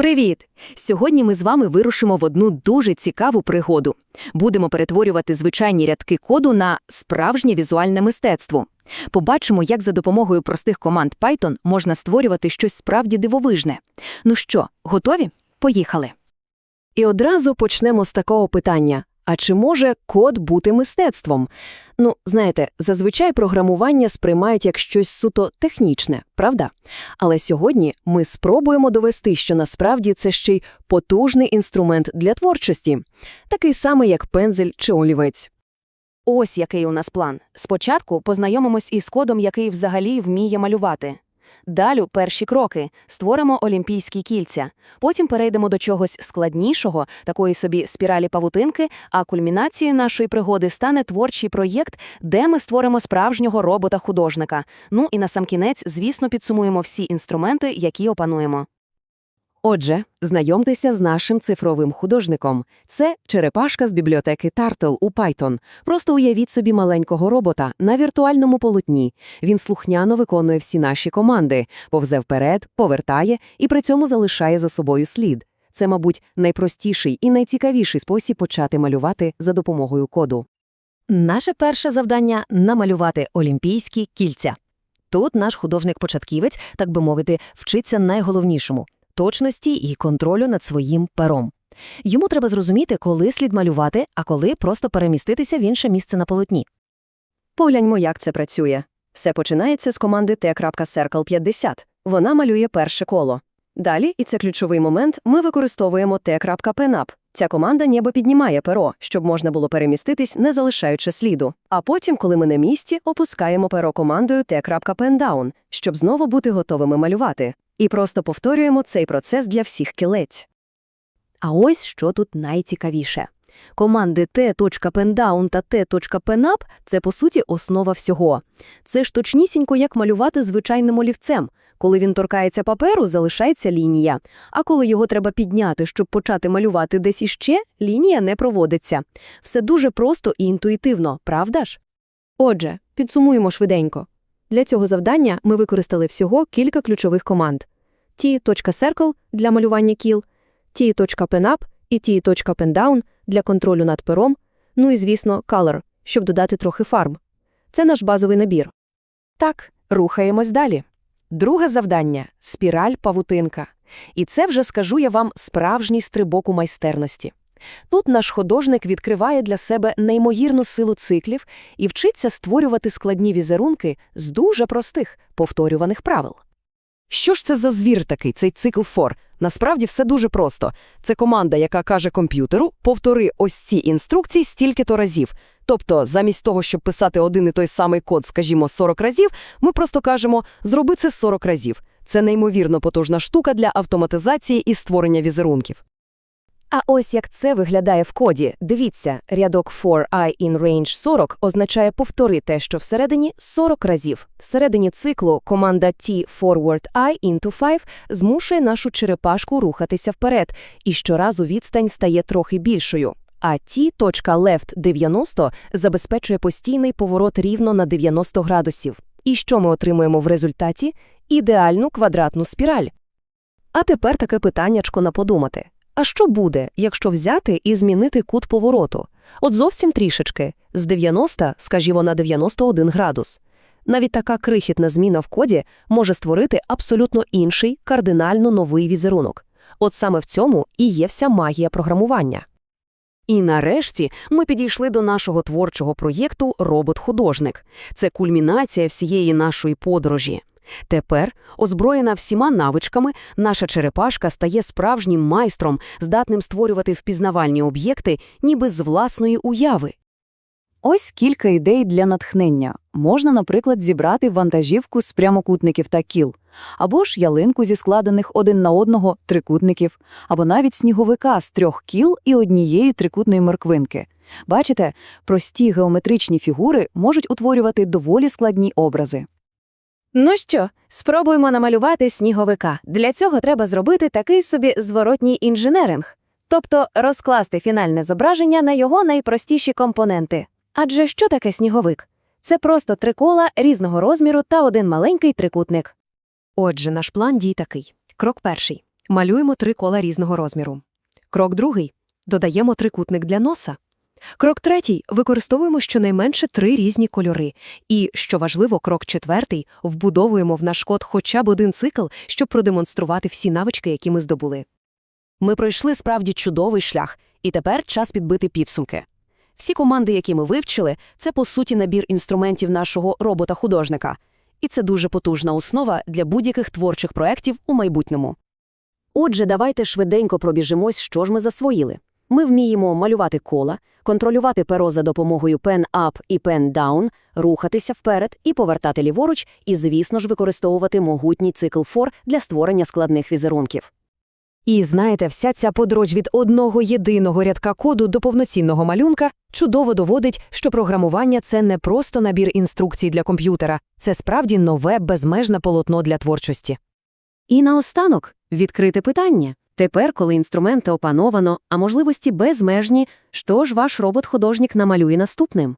Привіт! Сьогодні ми з вами вирушимо в одну дуже цікаву пригоду. Будемо перетворювати звичайні рядки коду на справжнє візуальне мистецтво. Побачимо, як за допомогою простих команд Python можна створювати щось справді дивовижне. Ну що, готові? Поїхали. І одразу почнемо з такого питання. А чи може код бути мистецтвом? Ну, знаєте, зазвичай програмування сприймають як щось суто технічне, правда? Але сьогодні ми спробуємо довести, що насправді це ще й потужний інструмент для творчості, такий самий, як пензель чи олівець. Ось який у нас план. Спочатку познайомимось із кодом, який взагалі вміє малювати. Далі перші кроки створимо олімпійські кільця. Потім перейдемо до чогось складнішого, такої собі спіралі павутинки, а кульмінацією нашої пригоди стане творчий проєкт, де ми створимо справжнього робота-художника. Ну і насамкінець, звісно, підсумуємо всі інструменти, які опануємо. Отже, знайомтеся з нашим цифровим художником. Це черепашка з бібліотеки Turtle у Python. Просто уявіть собі маленького робота на віртуальному полотні. Він слухняно виконує всі наші команди, повзе вперед, повертає і при цьому залишає за собою слід. Це, мабуть, найпростіший і найцікавіший спосіб почати малювати за допомогою коду. Наше перше завдання намалювати олімпійські кільця. Тут наш художник-початківець, так би мовити, вчиться найголовнішому точності і контролю над своїм пером. Йому треба зрозуміти, коли слід малювати, а коли просто переміститися в інше місце на полотні. Погляньмо, як це працює. Все починається з команди t.circle50. Вона малює перше коло. Далі, і це ключовий момент, ми використовуємо t.penup. Ця команда ніби піднімає перо, щоб можна було переміститись, не залишаючи сліду. А потім, коли ми на місці, опускаємо перо командою t.pendown, щоб знову бути готовими малювати. І просто повторюємо цей процес для всіх кілець. А ось що тут найцікавіше. Команди t.pendown та t.penup – це, по суті, основа всього. Це ж точнісінько, як малювати звичайним олівцем. Коли він торкається паперу, залишається лінія. А коли його треба підняти, щоб почати малювати десь іще, лінія не проводиться. Все дуже просто і інтуїтивно, правда ж? Отже, підсумуємо швиденько. Для цього завдання ми використали всього кілька ключових команд. T.circle для малювання кіл, T.penup і T.pendown для контролю над пером, ну і, звісно, color, щоб додати трохи фарб. Це наш базовий набір. Так, рухаємось далі. Друге завдання – спіраль-павутинка. І це вже, скажу я вам, справжній стрибок у майстерності. Тут наш художник відкриває для себе неймовірну силу циклів і вчиться створювати складні візерунки з дуже простих, повторюваних правил. Що ж це за звір такий, цей цикл фор? Насправді все дуже просто. Це команда, яка каже комп'ютеру, повтори ось ці інструкції стільки-то разів. Тобто, замість того, щоб писати один і той самий код, скажімо, 40 разів, ми просто кажемо «зроби це 40 разів». Це неймовірно потужна штука для автоматизації і створення візерунків. А ось як це виглядає в коді. Дивіться, рядок for i in range 40 означає повтори те, що всередині 40 разів. Всередині циклу команда t forward i into 5 змушує нашу черепашку рухатися вперед, і щоразу відстань стає трохи більшою. А t.left 90 забезпечує постійний поворот рівно на 90 градусів. І що ми отримуємо в результаті? Ідеальну квадратну спіраль. А тепер таке питаннячко на подумати. А що буде, якщо взяти і змінити кут повороту? От зовсім трішечки, з 90, скажімо, на 91 градус. Навіть така крихітна зміна в коді може створити абсолютно інший, кардинально новий візерунок. От саме в цьому і є вся магія програмування. І нарешті ми підійшли до нашого творчого проєкту Робот-художник. Це кульмінація всієї нашої подорожі. Тепер, озброєна всіма навичками, наша черепашка стає справжнім майстром, здатним створювати впізнавальні об'єкти ніби з власної уяви. Ось кілька ідей для натхнення. Можна, наприклад, зібрати вантажівку з прямокутників та кіл, або ж ялинку зі складених один на одного трикутників, або навіть сніговика з трьох кіл і однієї трикутної морквинки. Бачите, прості геометричні фігури можуть утворювати доволі складні образи. Ну що, спробуємо намалювати сніговика. Для цього треба зробити такий собі зворотній інженеринг, тобто розкласти фінальне зображення на його найпростіші компоненти. Адже що таке сніговик? Це просто три кола різного розміру та один маленький трикутник. Отже, наш план дій такий. Крок перший. Малюємо три кола різного розміру. Крок другий. Додаємо трикутник для носа. Крок третій. Використовуємо щонайменше три різні кольори. І, що важливо, крок четвертий. Вбудовуємо в наш код хоча б один цикл, щоб продемонструвати всі навички, які ми здобули. Ми пройшли справді чудовий шлях, і тепер час підбити підсумки. Всі команди, які ми вивчили, це по суті набір інструментів нашого робота-художника. І це дуже потужна основа для будь-яких творчих проєктів у майбутньому. Отже, давайте швиденько пробіжимось, що ж ми засвоїли. Ми вміємо малювати кола, контролювати перо за допомогою Pen Up і Pen Down, рухатися вперед і повертати ліворуч, і, звісно ж, використовувати могутній цикл FOR для створення складних візерунків. І знаєте, вся ця подорож від одного єдиного рядка коду до повноцінного малюнка чудово доводить, що програмування – це не просто набір інструкцій для комп'ютера, це справді нове безмежне полотно для творчості. І наостанок відкрите питання. Тепер, коли інструменти опановано, а можливості безмежні, що ж ваш робот-художник намалює наступним?